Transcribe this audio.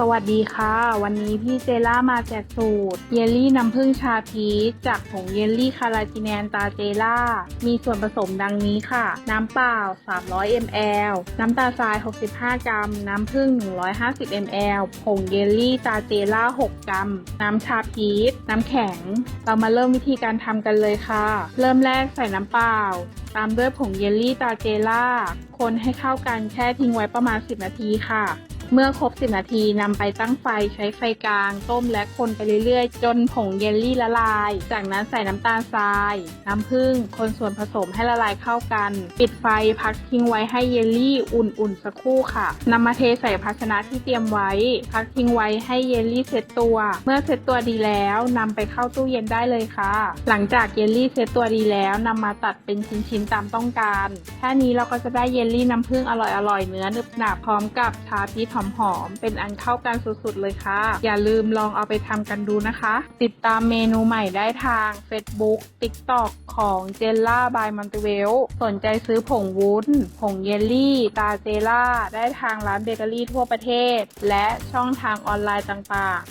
สวัสดีค่ะ วันนี้พี่เจล่ามาแจกสูตร เยลลี่น้ำผึ้งชาพีชจากผงเยลลี่คาราจิแนนตาเจล่า มีส่วนผสมดังนี้ค่ะ น้ำเปล่า 300 ml น้ำตาลทราย 65 กรัม น้ำผึ้ง 150 ml ผงเยลลี่ตาเจล่า 6 กรัม น้ำชาพีชน้ำแข็ง เรามาเริ่มวิธีการทำกันเลยค่ะ เริ่มแรกใส่น้ำเปล่า ตามด้วยผงเยลลี่ตาเจล่า คนให้เข้ากันแช่ทิ้งไว้ประมาณ 10 นาทีค่ะ เมื่อครบ 10 นาทีนำไปตั้งไฟใช้ไฟกลาง ต้มและคนไปเรื่อยๆ จนผงเยลลี่ละลาย จากนั้นใส่น้ำตาลทราย น้ำผึ้งคนส่วนผสมให้ละลายเข้ากัน ปิดไฟพักทิ้งไว้ให้เยลลี่อุ่นๆสักครู่ค่ะนำมาเทใส่ภาชนะที่เตรียมไว้ พักทิ้งไว้ให้เยลลี่เซตตัว เมื่อเซตตัวดีแล้วนำไปเข้าตู้เย็นได้เลยค่ะ หลังจากเยลลี่เซตตัวดีแล้วนำมาตัดเป็นชิ้นๆตามต้องการแค่นี้เราก็จะได้เยลลี่น้ำผึ้งอร่อยๆเนื้อหนึบหนับพร้อมกับชาพีชหอมๆ เป็นอันเข้ากันสุดๆเลยค่ะ อย่าลืมลองเอาไปทำกันดูนะคะ ติดตามเมนูใหม่ได้ทาง Facebook TikTok ของเจลล่าบายมันติเวลสนใจซื้อผงวุ้น ผงเยลลี่ ตาเจล่า ได้ทางร้านเบเกอรี่ทั่วประเทศ และช่องทางออนไลน์ต่างๆ